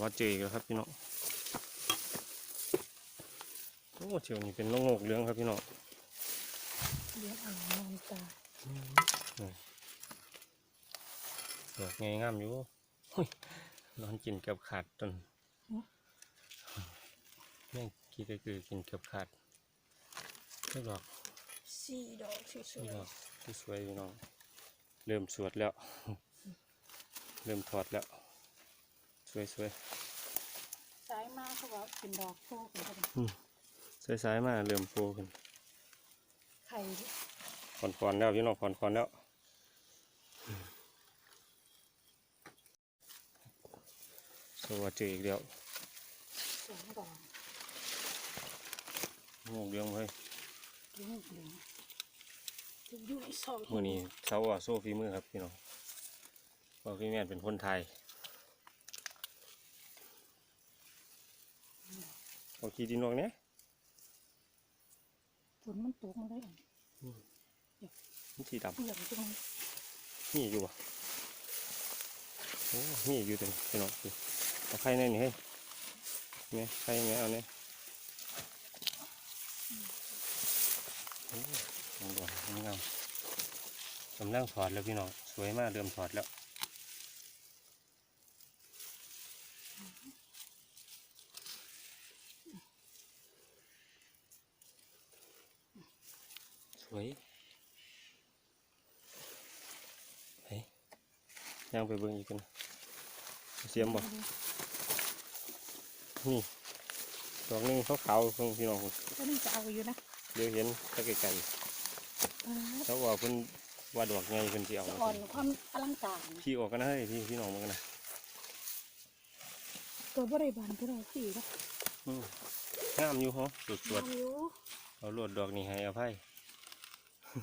ว่าเจออีกแล้วครับพี่น้องโอ้เชียวนี่เป็นลงโงกเหลืองครับพี่น้องเลี้ยงอ่างนอนตาดอกไงงามอยู่หุ้ยนอนกินเกือบขาดจนแม่งกินก็คือกินเกือบขาดไม่ดอกสี่ดอกสวนี่ยดอกที่สวยพี่น้องเริ่มสวดแล้ว เริ่มถอดแล้ว สวยสวยๆซ้ายมากเขาบอกเป็นดอกโฟกเลยครับสวยสายๆมาเริ่มโฟขึ้นไข่ผ่อนคอนแล้วพี่น้องผ่อนคอนแล้วสวัสดีอีกแล้วสองดอกงกเรื่องเฮ้ยเลี้ยงเหลืองจะอยู่ในซองมือนี้เสาอะโซฟีมือครับพี่น้องเพราะพี่แม่นเป็นคนไทย เอาขี้ดินออกเนี้ยฝนมันตกมาได้มันสีดเปลี่ยนจังเลยำนี่อยู่วะโอ้นี่อยู่เต็มพี่น้องสิเอาไข่ในนี่ให้เนี่ยไข่เนี่ยเอาเนี่ยโอ้ลองดูงามๆกำลังถอดแล้วพี่น้อง สวยมากเริ่มถอดแล้ว วยเฮ้ยย่างไปเบิ่งอีกกันเสียมบ่นี่ดอกหนึงขาวๆเพิ่งพี่น้องก็นี่จะเอาอยู่นะเดี๋ยวเห็นตะไกลอ่าๆแล้วว่าเพิ่นว่าดอกไงเพิ่นสิเอาจะอ่อนความอลังการพี่ออกกันนะเฮ้ยพี่พี่น้องมันกันนะตัวบ่ได้บานก็ได้สี่นะอืมงามอยู่ฮะสวดทำอยู่ๆเอาลวดดอกนี้ให้อภัยอืม ส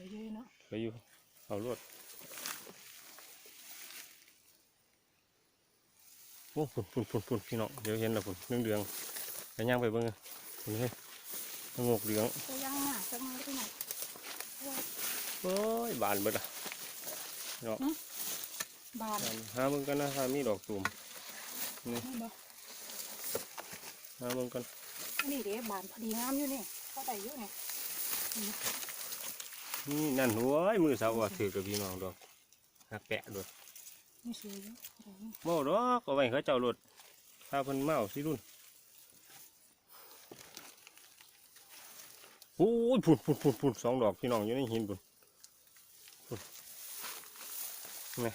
วยเยอะเนาะไปอยู่ เอาลวดโอ้ฝุ่นฝุ่นฝุ่นฝุ่นพี่น้องเดี๋ยวเห็นแล้วฝุ่นเรื่องเดืองๆไปย่างไปเบิ่งฝุ่นเฮ้ยงกเหลืองตัวยังหนาจังเลยที่ไหนโอ้ยบานเบิดอะเนาะบานหาเบิ่งกันนะถ้ามีดอกตูมนี่ไม่บอกหาเบิ่งกันอั นนี้เดี๋ยวบานพอดีงามอยู่นี่ก็ได้อยู่นี่นี่นั่นโอ้ยมือสาวว่าถือกับพี่น้องดอกหักแปะด้วยนี่สวยอยู่ได้อยู่เมาดอกเอาไว้เขาเจ้ารถถ้าเพิ่นเมาสิรุ่นโอ้ยพุ่นพุ่นพุ่นพุ่นสองดอกพี่น้องอยู่ในหินพุ่นพุ่นนี่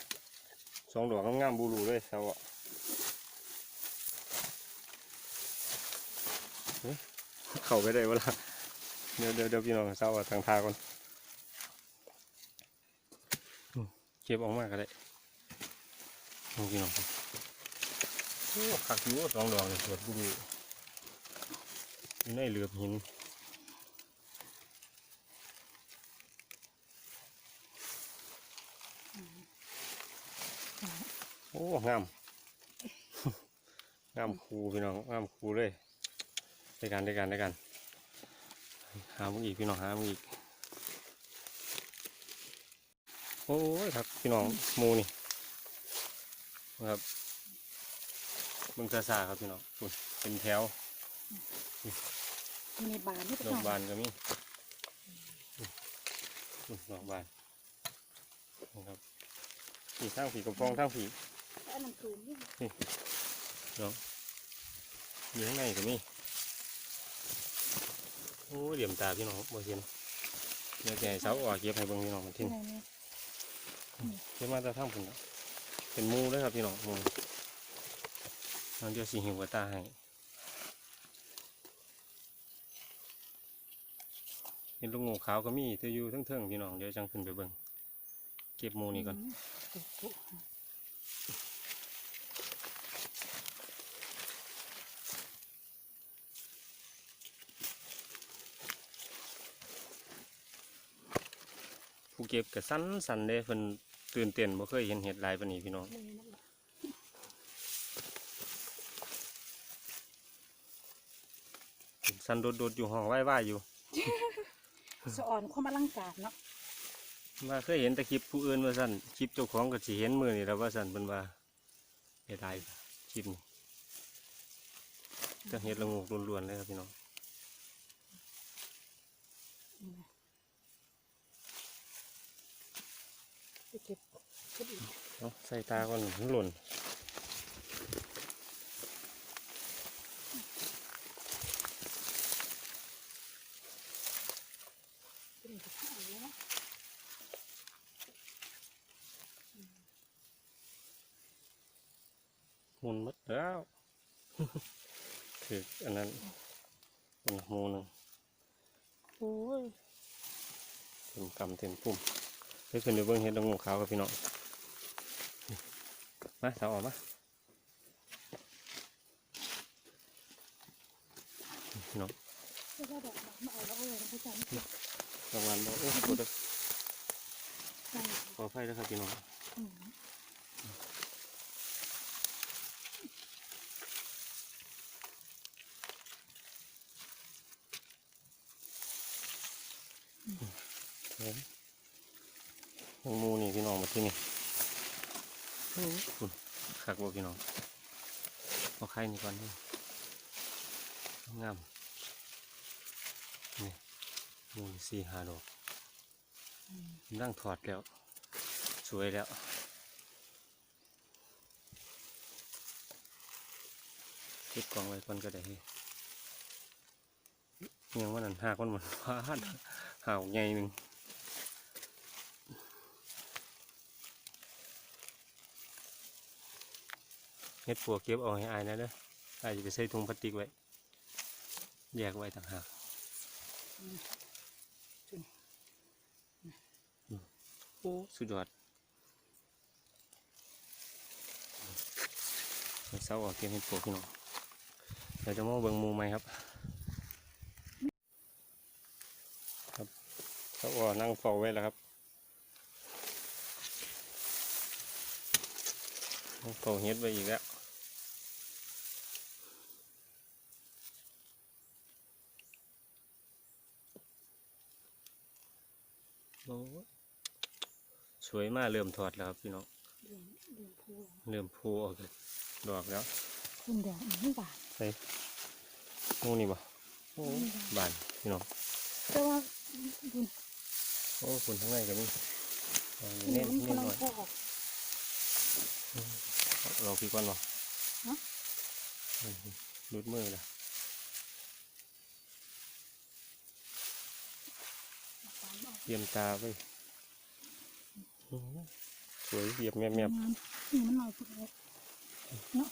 สองดอกงามๆบูรูเลยสาวอะ เข้าไปได้เวลาเดี๋ยวเดี๋ยวเดี๋ยวพี่น้องสาวอะทางทาก่อนเก็บออกมากก็ได้พี่น้องขักอยู่สองดอกเลยสวดบุรุอยู่ในเหลือบหินโอ้งามงามคูพี่น้องงามคูเลย ได้กันได้กันได้กัน หามึงอีกพี่น้องหามึงอีก โอ้ยครับพี่น้องหมูนี่นะครับเบิ่งซาซาครับพี่น้องพุ่นเป็นแถวมีในบานนี่เป็นดอกไงบานก็มีพุ่นดอกบานนะครับผีทางผีกระพองทางผีอันนั้นคืนนี่เนาะอยู่ข้างในก็มี โอ้ยเหลี่ยมตาพี่น้องบ่เห็นเดี๋ยวจะให้เสาออกเก็บให้เบิ่งพี่น้องมันทิ้งเก็บมาแต่ทางพุ่นเป็นมูเลยครับพี่น้องมูนั่นเดี๋ยวสีหิวตาให้เห็นลูกงูขาวก็มีเธออยู่ทั้งๆพี่น้องเดี๋ยวจังขึ้นไปเบิ่งเก็บมูนี่ก่อน ตุ๊กตุ๊ก ผู้เก็บก็สั้นสันๆเด้เพิ่นตื่นเต้นบ่เคยเห็นเห็ดหลายปานนี้พี่น้องเลยนั่นแหละสันโดดๆอยู่ห้องไหว้ๆอยู่สะอ่อนความอลังการเนาะมาเคยเห็นแต่คลิปผู้อื่นว่าสั่นคลิปเจ้าของก็สิเห็นมือนี่แล้วว่าสั่นเป็นว่าเฮ็ดได้คลิปนี้จะเฮ็ดละงูกล้วนๆเลยครับพี่น้อง ไป เก็บเก็บอีกเอาใส่ตาก่อนมันหล่นเก็บอีกก็เอาแล้วนะหมุนหมดแล้วคืออันนั้นมันหมูหนึงโอ้ยเต็มกำเต็มปุ่ม เฮ้ยขึ้นไปเบิ่งเห็ดละงูขาวกับพี่น้องมาสาวออกมาพี่น้องกไม้มาเอาแล้วเอาเลยนะพี่จันเรางวัลบอกโอ้โหเด้อขอไฟแล้วครับพี่น้องอืม มูนี่พี่น้องมาที่นี่โอ้คุณคักบ่พี่น้องเอาไข่นี่ก่อนนี่งามนี่หมูนี่สี่ห้าดอกนั่งถอดแล้ว สวยแล้วเก็บกล่องไว้ก่อนก็ได้เฮ้ยยังว่านั่นหากมันหมดพาดหาวใหญ่หนึ่ง เฮ็ดปัวเก็บเอาให้อายนะเด้ออายจะไปใส่ถุงพลาสติกไว้ แยกไว้ต่างหากอืมโอ้สุดยอดให้เศร้าออกเก็บเฮ็ดปัวพี่น้องเดี๋ยวจะมาเบิ่งหมูไหมครับ ครับเขาอ่อนั่งเฝ้าไว้แล้วครับนั่งเฝ้าเฮ็ดไว้อีกแล้ว โอ้ยสวยมากเริ่มถอดแล้วครับพี่น้องเดือนเดือนพูแล้วเริ่มพูออกเลยดอกแล้วคุณแดงไม่บาดใส่งูนี่บ่โอ้บานพี่น้องแต่ว่าดูโอ้คุณทั้งในก็มีเอานี่เน้นมันเน้นกำลัหงน่อยพอออกเราพี่ก่อนบ่ฮะอืมรุดมือละ ตามออก เตรียมตาไว้อื้อหือสวยเยียบแมบแมบงานนี่มันหน่อยพอออกเนาะ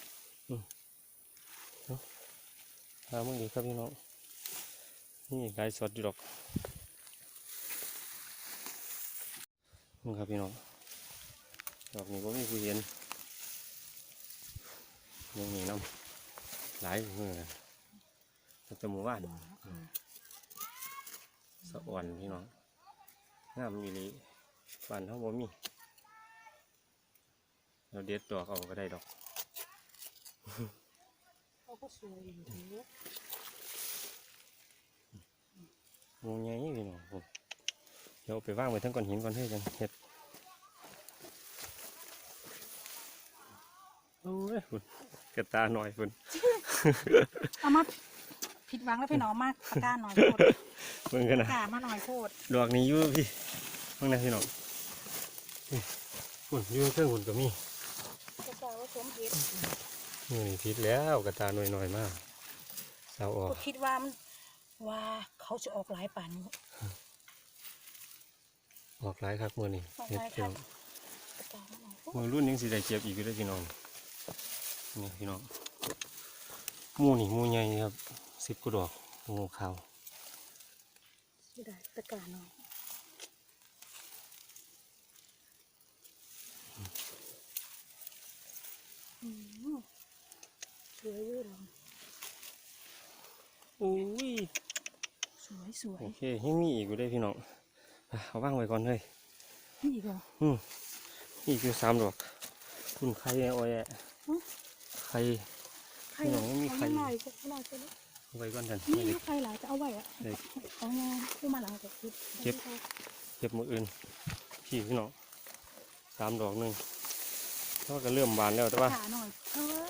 หามึงดีครับพี่น้อง นี่ลายสดอยู่ดอกมึงครับพี่น้อง ดอกนี้ก็มีผู้เห็นยังมีน้ำหลายเมื่อนะหมู่บ้านสะอ่อนพี่น้อง งามมีลีบ้านเขาบ่มีเราเด็ดดอกเอาก็ได้ดอกเขาก็สวยอยู่ดีงูใหญ่พี่น้องผมเดี๋ยวเอาไปว่างไว้ทั้งก้อนหินก่อนเฮ้ยจังเห็ดโอ้ยฝุ่นกระตาหน่อยฝุ่นเอามาผิดหวังแล้วพี่น้องมากตะกร้าหน่อยโคตร เบิ่งกันนะกล้ามาหน่อยโคตรดอกนี้อยู่พี่ข้างในพี่น้องนี่ฝุ่นอยู่เครื่องฝุ่นก็มีจะกล่าวว่าสมเหตุนี่นี่พิษแล้วกระตาหน่อยหน่อยๆมากเสาออกก็คิดว่ามันว่าเขาจะออกหลายป่านนี้ออกหลายครับมือนี่ออกเห็ดหลายพี่ครัน้บองตะกร้ามาหน่อยโคตรมือรุ่นยังสิได้เก็บอีกอยู่เด้วยพี่น้องนี่พี่น้องหมูนี่หมูใหญ่ครับสิบกว่าดอกหมูขาว ไม่ได้ตะกร้าหน่อยอืมสวยอยู่หรออุ้ยสวยสวยโอเคยังมีอีกอยู่ได้อพี่น้องอะเอาว่างไว้ก่อนเลยนี่อีกเหรออืมมีอีกอยู่สามดอก คุณใครแอ้อยแอะฮะใครใครพี่น้องไม่มีใครเอาหน่อยก็หน่อยก็ได้เอา ไว้ก่อนท่านนี่มีใครหลายจะเอาไว้อะได้เอางานผู้มาหลังจากคือเก็บเก็บมืออื่นพี่พี่น้องสามดอกหนึ่งแล้วก็เริ่มบานแล้วแต่ว่าขาหน่อยเออ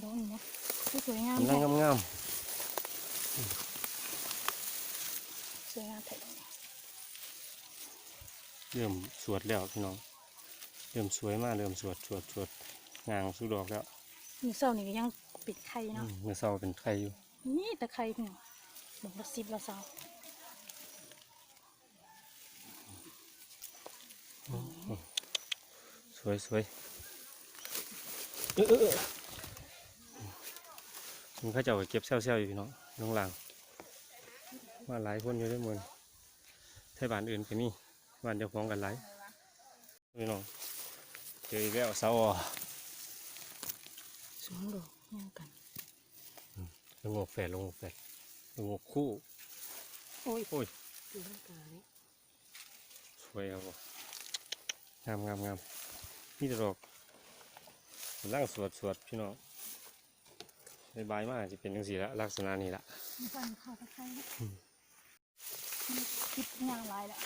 โดนนะสวยงามกำลังแท้งามสวยงามแท้ๆเริ่มสวดแล้วพี่น้องเริ่มสวยมากเริ่มสวดสวดสวดงางสุดดอกแล้วมีเศร้านี่ก็ยังปิดไข่อืเนาะมเมื่อเช้าเป็นไข่อยู่ นี่แต่ไข่พี่น้องบอกละสิบละเศร้าสวยสวยเออเออเออมันเขาเจ้าก็เก็บเซลๆอยู่พี่น้องน้องหลังมาหลายคนอยู่ด้วยหมือนไทยบ้านอื่นก็มีบ้านเจ้าของกันหลายพี่น้องเจออีกแล้วเสาอ่อสองดอกยังกัน ลงอกแฝดลงอกแฝดลงอกคู่ โอ้ยโอ้ยอยู่ร่างกายสวยครับผมงามงามงามนี่จะดอกกำลังสวดสวดพี่น้องในบายมากจะเป็นจังสีละลักษณะนี้ละมีฟันเข้าตะไคร้นะคิดงานลายแล้ว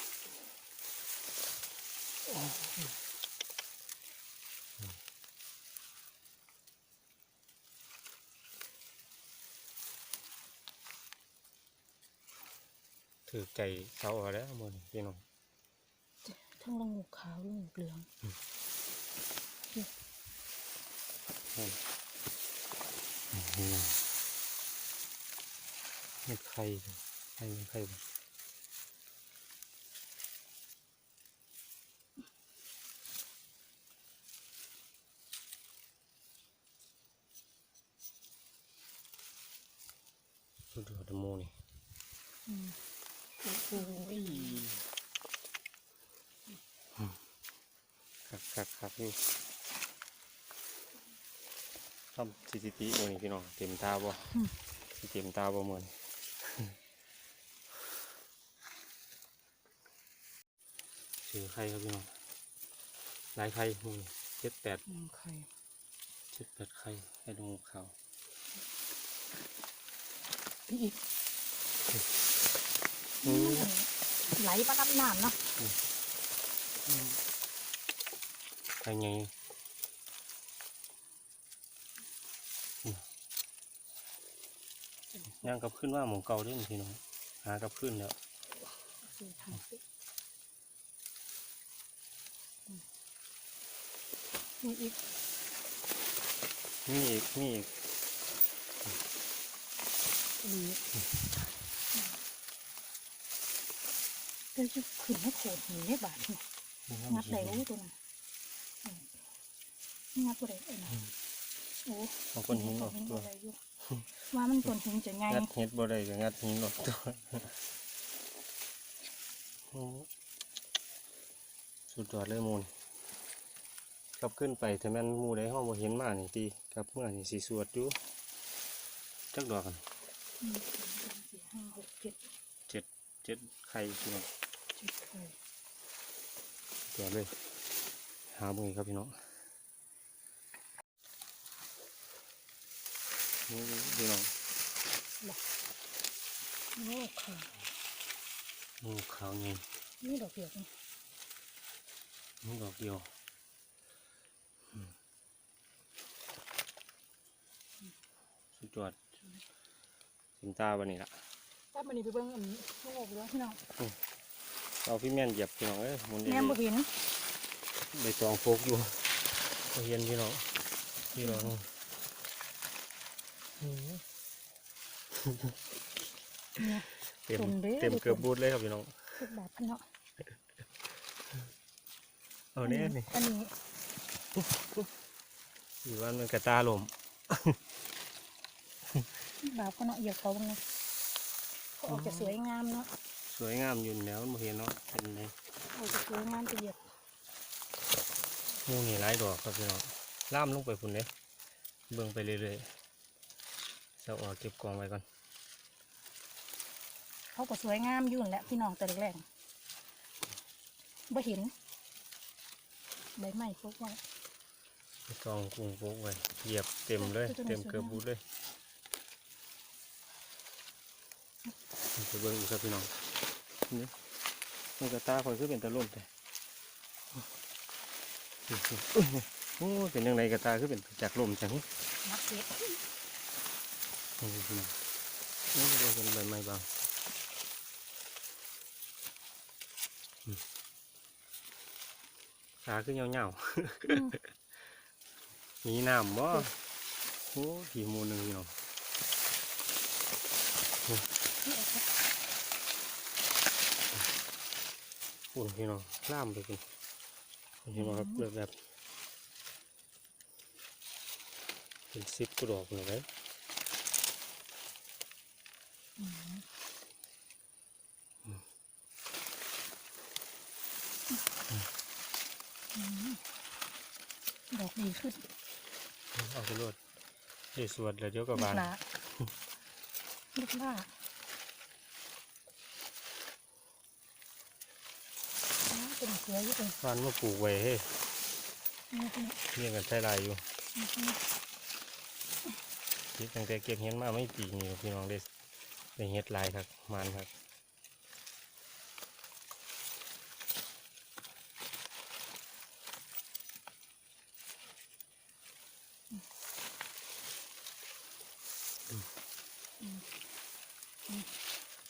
ถือใจเสาเอาแล้วหมดพี่น้องทั้งละงูขาวละงูเหลืองนี่เม็ดไข่ไข่เม็ดไข่บ่สุดยอดโมนี่ อืมโอ้โหคักคักคักนี่ทำสถิติโมนี่พี่น้องเต็มตาบ่สิเต็มตาบ่เหมือนซื้อไข่ครับพี่น้องหลายไข่มือเจ็ดแปดอืมไข่เจ็ดแปดไข่ให้ดูขาวพี่อีกอืม ไหลประกับน้ำเนาะไข่ไงย่างกับขึ้นว่าหมูเก่าเด้นพี่น้องหากับขึ้นแล้วคือทางปิอืมนี่อีกมีอีกมีอีก ดี เดี๋ยวจะขึ้นให้โขดหินให้บาดเนี่ยงัดได้โอ้ตัวนั้นอืมงัดตัวใดเอ้ยนะโอ้บางคนหินออกหินตัวบ่ได้อยู่ว่ามันตัวหินจะใหญ่งัดเห็ดบ่ได้ก็งัดหินออกตัวโอ้สุดยอดเลยมูลกลับขึ้นไปแต่แม่นหมูได้ห้องบ่เห็นมานี่ตีกลับเมื่อนี่สีสวดอยู่จักดอกกันหนึ่งสองสามสี่ห้าหกเจ็ดเจ็ดเจ็ดไข่พี่น้องเจ็ดไข่ตัวเลย หาเบิ่งอีกครับพี่น้องนี่พี่น้องโอ้ไข่งูขาวไงนี่ดอกเดียวนี่นี่ดอกเดียวสุดยอดสินตาบันนี้ละถ้ามันนี่ไปเบิ่งอันนี้โอ้โหแล้วพี่น้อง เอาพี่แม่นเหยียบพี่น้องเอ้ยหมุนดีแม่บ่เห็นใบตองโฟกอยู่บ่เห็นพี่น้องพี่น้องอืมเนี่ยเต็มตุ่มเด้อเต็มเกือบบูดเลยครับพี่น้องทุกบาทพันเนาะเอาเนี้นี่อันนี้อยู่บ้านมันกระตาลมบาทพันเนาะเหยียบเขาบ้างนะเขาออกจะสวยงามเนาะ สวยงามอยู่แล้วมันบ่เห็นเนาะเป็นไงออกจะสวยงามจะเหยียบงูนี่หลายดอกครับพี่น้องล่ามลงไปพุ่นเด้เบิ่งไปเรื่อยๆจะออกเก็บกองไว้ก่อนเขาก็สวยงามอยู่นั่นแหละพี่น้องแต่แรกๆบ่เห็นใบไม้พวกว่าใบตองกุ้งโป๊กไว้เหยียบเต็มเลยตัวนี้เต็มสวยเกือบมากบูดเลยไปเบิ่งอีกครับพี่น้อง นี่มันกระตาคอยคือเป็นตะลุ่มแต่โอ้ยเป็นยังไงกระตาคือเป็นจากลมจังนักเก็บโอ้ยพี่น้องโอ้ยเราเป็นใบไม้บางอืมขาขึ้นเงาอืมๆมีน้ำบ่โอ้ยผีหมูหนึ่งพี่น้อง นี่เอาครับ ปุ่นพี่น้องล่ามไปคุณพี่น้องครับแบบแบบเป็นซิปกระดอกเลยอืมอืมดอกดีขึ้นเอาไปรวดเดี๋ยวสวดแล้วเดี๋ยวกับบานลูกหลาลูกล่าอ้าว เป็นเสืออยู่เลยบานมาปลูกไว้เฮ้ยนี่นี่เลี้ยงกันใช้ลายอยู่นี่คิดตั้งแต่เก็บเห็ดมาไม่ปีนี่พี่น้องได้ได้เห็ดหลายครับมานครับ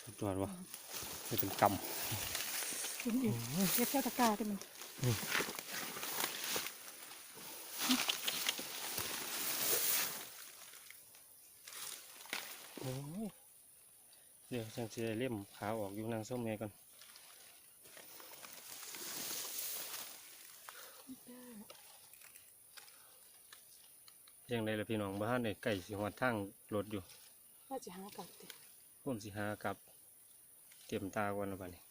สุดยอดวะไม่เป็นก กินอีกเก็บแค่ตะกร้าที่มันเดี๋ยวจังสิได้เล่มขาออกอยู่นางส้มแม่ก่อนยังไงล่ะพี่น้องบ้านในไก่สิหอดทางรถอยู่ว่าจะหากลับติผมสิหากลับ เตรียมตาก่อนแล้วบัดนี้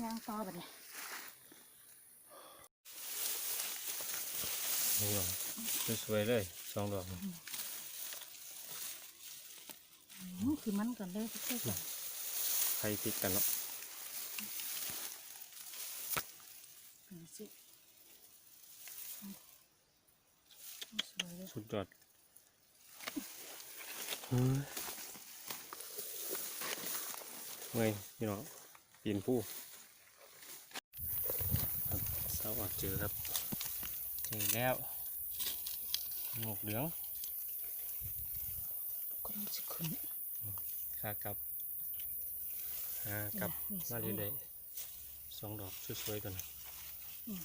ย่างต่อแบบนี้นี่น้องสวยๆเลยสองดอกอืมคือมันก่อนเลยเพื่อก่อนใครติดกันเนาะเป็นสิอืมสวยเลยสุดยอดเฮ้ยเมื่อยพี่น้องปีนผู้ครับ เสาออกเจอครับเจอแล้วหมวกเหลืองก็ต้องสิขึ้นขากลับหากลับนี่มาสองเรื่อยๆสองดอกสวยๆกันอืม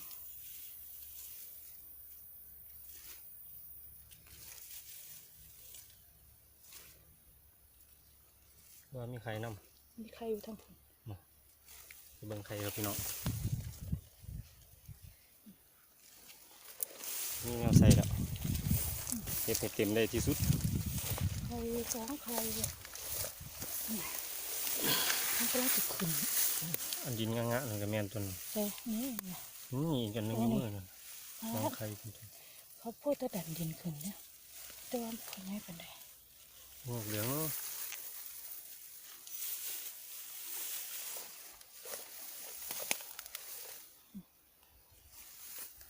ว่ามีใครนำมีใครอยู่ทางผมไปเบิ่งใครครับพี่น้อง นี่แนวใส่แล้วเก็บให้เต็มได้ที่สุดใครสองใครเนี่ยนี่มันก็ต้องสิขึ้นอันดินงะๆนั่นก็แม่นตัวนึงเอ้ยนี่นะนี่อีกอันหนึงอยู่มือนั่นอ๋อน้องใครเป็นตัวเขาพูดแตะดันดินขึ้นเนี่ยแต่ว่าเขาไม่เป็นไรงอกเหลืองเนาะ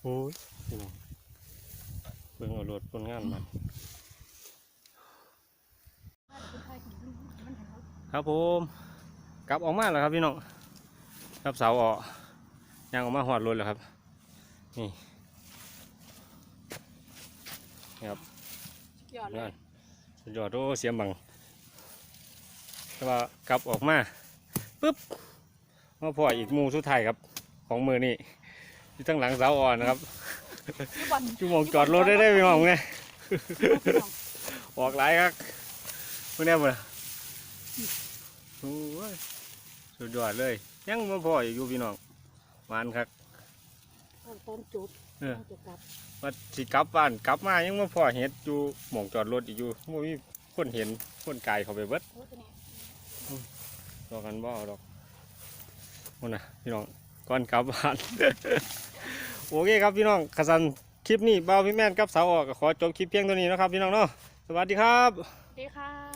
โอ้ยพี่น้อง เบิ่งเอารถผลงานมันครับผมกลับออกมาแล้วครับพี่น้องครับเสาออกยางออกมาหอดรถแล้วครับนี่นี่ครับยอดเลนั่ยนสุดยอดโอ้เสียมบังแต่ว่ากลับออกมาปุ๊บมาพออีกหมูสุดท้ายครับ ของมือนี่ที่ทั้งหลังเสาอ่อนนะครับนี่บอล ชั่วโมงจอดรถได้ได้พี่น้องไงออกหลายครับเมื่อนี้บ่ล่ะโอ้ยสุดยอดเลย ยังมาพออีกอยู่พี่น้องหวานครับตอนจบเออจะกลับว่าสิกลับบ้านกลับมายังมาพอเห็ดอยู่หม่องจอดรถอีกอยู่บ่มีคนเห็นคนกายเขาไปเบิดโอ้ยเป็นไงรอกันบ่เอาดอกนู่นนะพี่น้องก่อนกลับบ้าน โอเคครับพี่น้องขสันคลิปนี้เบาพี่แม่นกับสาวออกก็ขอจบคลิปเพียงตัวนี้นะครับพี่น้องเนาะสวัสดีครับ ดีค่ะ